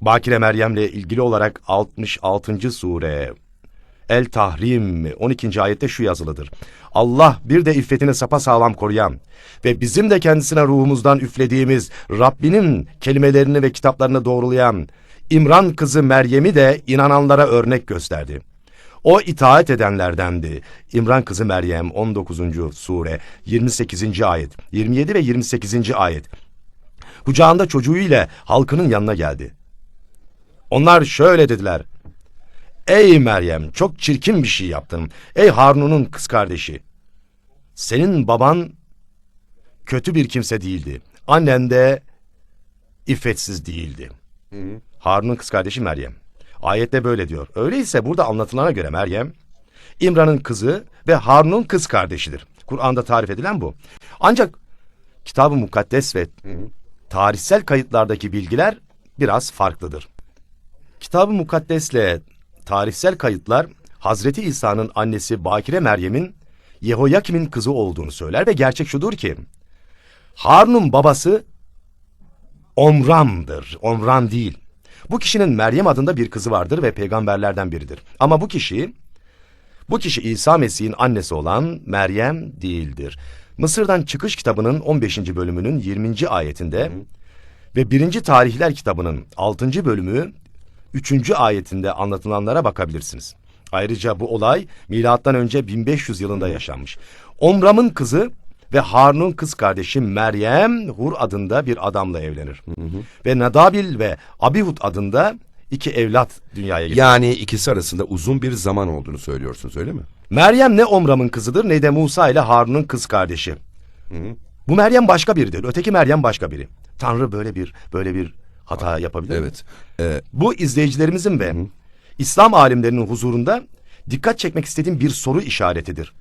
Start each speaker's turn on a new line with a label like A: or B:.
A: Bakire Meryem'le ilgili olarak 66. sure El Tahrim 12. ayette şu yazılıdır. Allah bir de iffetini sapasağlam koruyan ve bizim de kendisine ruhumuzdan üflediğimiz Rabbinin kelimelerini ve kitaplarını doğrulayan İmran kızı Meryem'i de inananlara örnek gösterdi. O itaat edenlerdendi. İmran kızı Meryem 19. sure 28. ayet, 27 ve 28. ayet. Kucağında çocuğuyla halkının yanına geldi. Onlar şöyle dediler. Ey Meryem çok çirkin bir şey yaptın. Ey Harun'un kız kardeşi. Senin baban kötü bir kimse değildi. Annen de iffetsiz değildi. Harun'un kız kardeşi Meryem. Ayette böyle diyor. Öyleyse burada anlatılana göre Meryem, İmran'ın kızı ve Harun'un kız kardeşidir. Kur'an'da tarif edilen bu. Ancak Kitab-ı Mukaddes ve tarihsel kayıtlardaki bilgiler biraz farklıdır. Kitab-ı Mukaddes'le tarihsel kayıtlar Hazreti İsa'nın annesi Bakire Meryem'in Yehoyakim'in kızı olduğunu söyler ve gerçek şudur ki Harun'un babası Omram'dır. Omram değil. Bu kişinin Meryem adında bir kızı vardır ve peygamberlerden biridir. Ama bu kişi bu kişi İsa Mesih'in annesi olan Meryem değildir. Mısır'dan Çıkış kitabının 15. bölümünün 20. ayetinde ve 1. Tarihler kitabının 6. bölümü 3. ayetinde anlatılanlara bakabilirsiniz. Ayrıca bu olay milattan önce 1500 yılında yaşanmış. Omram'ın kızı ve Harun'un kız kardeşi Meryem Hur adında bir adamla evlenir. Ve Nadabil ve Abihud adında iki evlat dünyaya getirir.
B: Yani ikisi arasında uzun bir zaman olduğunu söylüyorsunuz öyle mi?
A: Meryem ne Omram'ın kızıdır ne de Musa ile Harun'un kız kardeşi. Bu Meryem başka biridir. Öteki Meryem başka biri. Tanrı böyle bir böyle bir hata yapabilir?
B: Evet. Ee,
A: Bu izleyicilerimizin ve İslam alimlerinin huzurunda dikkat çekmek istediğim bir soru işaretidir.